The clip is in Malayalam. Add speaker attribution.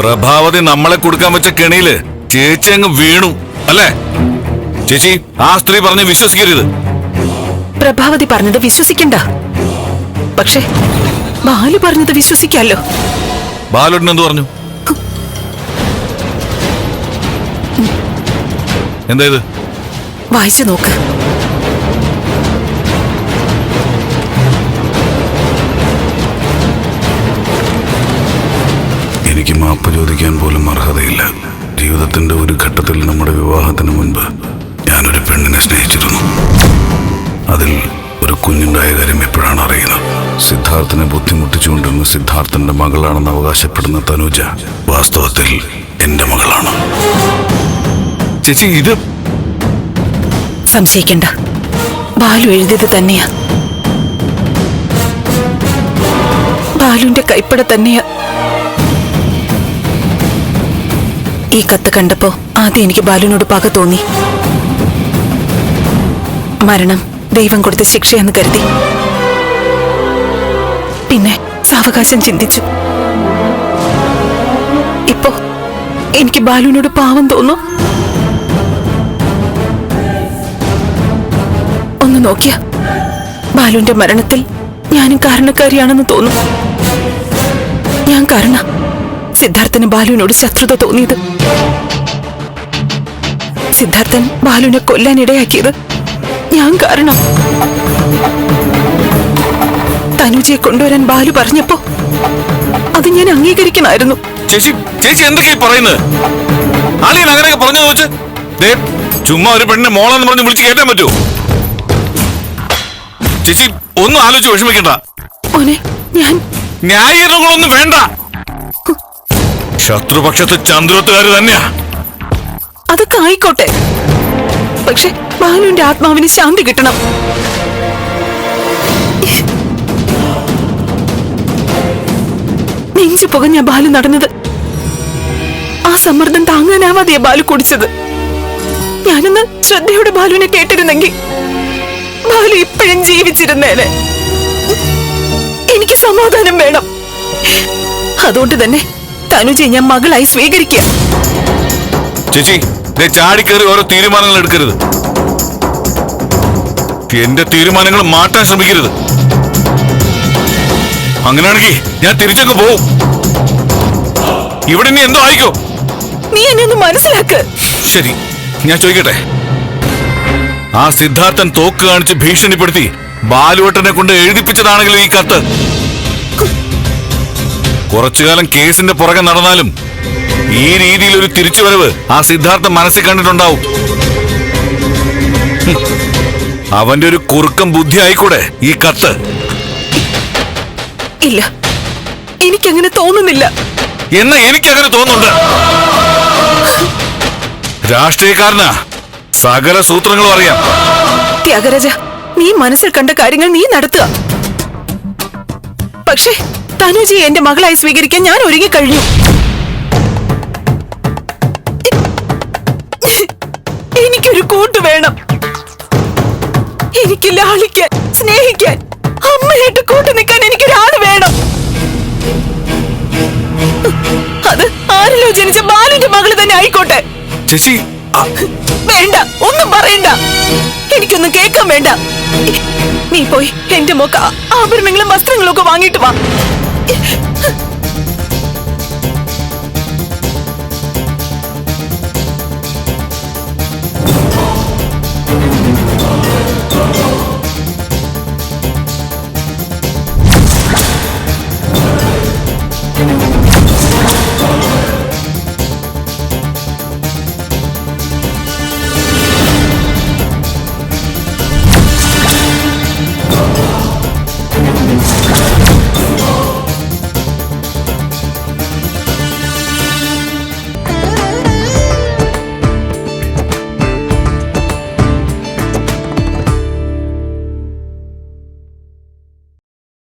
Speaker 1: പ്രഭാവതി നമ്മളെ കൊടുക്കാൻ വെച്ച കെണിയിൽ ചേച്ചി അങ്ങ് വീണു അല്ലേ? ചേച്ചി ആ സ്ത്രീ പറഞ്ഞ് വിശ്വസിക്കരുത്.
Speaker 2: പ്രഭാവതി പറഞ്ഞത് വിശ്വസിക്കണ്ട. പക്ഷേ ബാലു പറഞ്ഞത് വിശ്വസിക്കാലോ.
Speaker 1: ബാലുട്ടിനെന്ത് എന്ത് പറഞ്ഞു? എന്താ ഇത്
Speaker 2: വായിച്ചു നോക്ക്.
Speaker 3: ചോദിക്കാൻ പോലും അർഹതയില്ല. ജീവിതത്തിന്റെ ഒരു ഘട്ടത്തിൽ നമ്മുടെ വിവാഹത്തിന് മുൻപ് ഞാനൊരു പെണ്ണിനെ സ്നേഹിച്ചിരുന്നു. അതിൽ ഒരു കുഞ്ഞുണ്ടായ കാര്യം എപ്പോഴാണ് അറിയുന്നത്? സിദ്ധാർത്ഥനെ ബുദ്ധിമുട്ടിച്ചുകൊണ്ടിരുന്ന സിദ്ധാർത്ഥന്റെ മകളാണെന്ന് അവകാശപ്പെടുന്ന തനുജ വാസ്തവത്തിൽ എന്റെ മകളാണ്.
Speaker 1: ചേച്ചി ഇത്
Speaker 2: സംശയിക്കണ്ട. ബാലു എഴുതിയത് തന്നെയാ. ബാലുവിന്റെ കൈപ്പട തന്നെയാ. ഈ കത്ത് കണ്ടപ്പോ ആദ്യം എനിക്ക് ബാലുവിനോട് പക തോന്നി. മരണം ദൈവം കൊടുത്ത ശിക്ഷയെന്ന് കരുതി. പിന്നെ സാവകാശം ചിന്തിച്ചു. ഇപ്പോ എനിക്ക് ബാലുവിനോട് പാവം തോന്നു ഒന്ന് നോക്കിയ ബാലുവിന്റെ മരണത്തിൽ ഞാനും കാരണക്കാരിയാണെന്ന് തോന്നുന്നു. ഞാൻ കാരണ. സിദ്ധാർത്ഥന് ബാലുവിനോട് ശത്രുത തോന്നിയത്. സിദ്ധാർത്ഥൻ ബാലുവിനെ കൊല്ലാൻ ഇടയാക്കിയത് ഞാൻ കാരണം. തനുജയെ കൊണ്ടുവരാൻ ബാലു പറഞ്ഞപ്പോ അത് ഞാൻ അംഗീകരിക്കണമായിരുന്നു.
Speaker 1: ചേച്ചി ചേച്ചി എന്തൊക്കെയാ പറയുന്നത്? അളിയൻ അങ്ങനെയൊക്കെ പറഞ്ഞു ചോദിച്ചു. ദേ ചുമ്മാ ഒരു പെണ്ണിനെ മോളെന്ന് പറഞ്ഞ് വിളിച്ച് കയറ്റാൻ പറ്റുമോ? ചേച്ചി ഒന്നും ആലോചിച്ച് വിഷമിക്കണ്ട.
Speaker 2: മോനെ ഞാൻ
Speaker 1: ന്യായീകരണങ്ങളൊന്നും വേണ്ട. ശത്രുപക്ഷത്ത് ചന്ദ്രത്തുകാര് തന്നെയാ.
Speaker 2: അതൊക്കെ ആയിക്കോട്ടെ. പക്ഷെ ബാലുവിന്റെ ആത്മാവിന് ശാന്തി കിട്ടണം. നെഞ്ചു പുകഞ്ഞ ബാലു നടന്നത്. ആ സമ്മർദ്ദം താങ്ങാനാവാതെയാ ബാലു കുടിച്ചത്. ഞാനൊന്ന് ശ്രദ്ധയോടെ ബാലുവിനെ കേട്ടിരുന്നെങ്കിൽ ബാലു ഇപ്പോഴും ജീവിച്ചിരുന്നേനെ. എനിക്ക് സമാധാനം വേണം. അതുകൊണ്ട് തന്നെ തനുജയെ ഞാൻ മകളായി സ്വീകരിക്കുക
Speaker 1: ചേച്ചി ചാടിക്കേറി ഓരോ തീരുമാനങ്ങൾ എടുക്കരുത്. എന്റെ തീരുമാനങ്ങൾ മാറ്റാൻ ശ്രമിക്കരുത്. അങ്ങനെയാണെങ്കിൽ ഞാൻ തിരിച്ചങ്ങ് പോവും. ഇവിടെ ഇനി എന്തോ ആയിക്കോ?
Speaker 2: നീ എന്നെ ഒന്ന് മനസ്സിലാക്ക്.
Speaker 1: ശരി ഞാൻ ചോദിക്കട്ടെ? ആ സിദ്ധാർത്ഥൻ തോക്ക് കാണിച്ച് ഭീഷണിപ്പെടുത്തി ബാലുവട്ടനെ കൊണ്ട് എഴുതിപ്പിച്ചതാണെങ്കിലും ഈ കത്ത്? കുറച്ചു കാലം കേസിന്റെ പുറകെ നടന്നാലും ഈ രീതിയിൽ ഒരു തിരിച്ചുവരവ് ആ സിദ്ധാർത്ഥം മനസ്സിൽ കണ്ടിട്ടുണ്ടാവും. അവന്റെ ഒരു കുറുക്കം ബുദ്ധി ആയിക്കൂടെ ഈ കത്ത്?
Speaker 2: ഇല്ല. എനിക്കങ്ങനെ തോന്നുന്നില്ല.
Speaker 1: എന്ന് എനിക്കങ്ങനെ തോന്നുന്നുണ്ട്. രാഷ്ട്രീയക്കാരനാ. സകല സൂത്രങ്ങളും അറിയാം.
Speaker 2: ത്യാഗരാജ നീ മനസ്സിൽ കണ്ട കാര്യങ്ങൾ നീ നടത്തുക. പക്ഷേ തനുജിയെ എന്റെ മകളായി സ്വീകരിക്കാൻ ഞാൻ ഒരുങ്ങിക്കഴിഞ്ഞു എനിക്കൊരു കൂട്ട് വേണം. എനിക്ക് ലാളിക്കാൻ സ്നേഹിക്കാൻ അമ്മയായിട്ട് കൂട്ടു നിൽക്കാൻ എനിക്കൊരാൾ വേണം. അത് ആരിലോ ജനിച്ച ബാലുവിന്റെ മകൾ തന്നെ ആയിക്കോട്ടെ.
Speaker 1: ചേച്ചി
Speaker 2: വേണ്ട ഒന്നും പറയണ്ട. എനിക്കൊന്നും കേൾക്കാൻ വേണ്ട. നീ പോയി എന്റെ മൊക്ക ആഭരണങ്ങളും വസ്ത്രങ്ങളും ഒക്കെ വാങ്ങിയിട്ട് വാ. Thank you.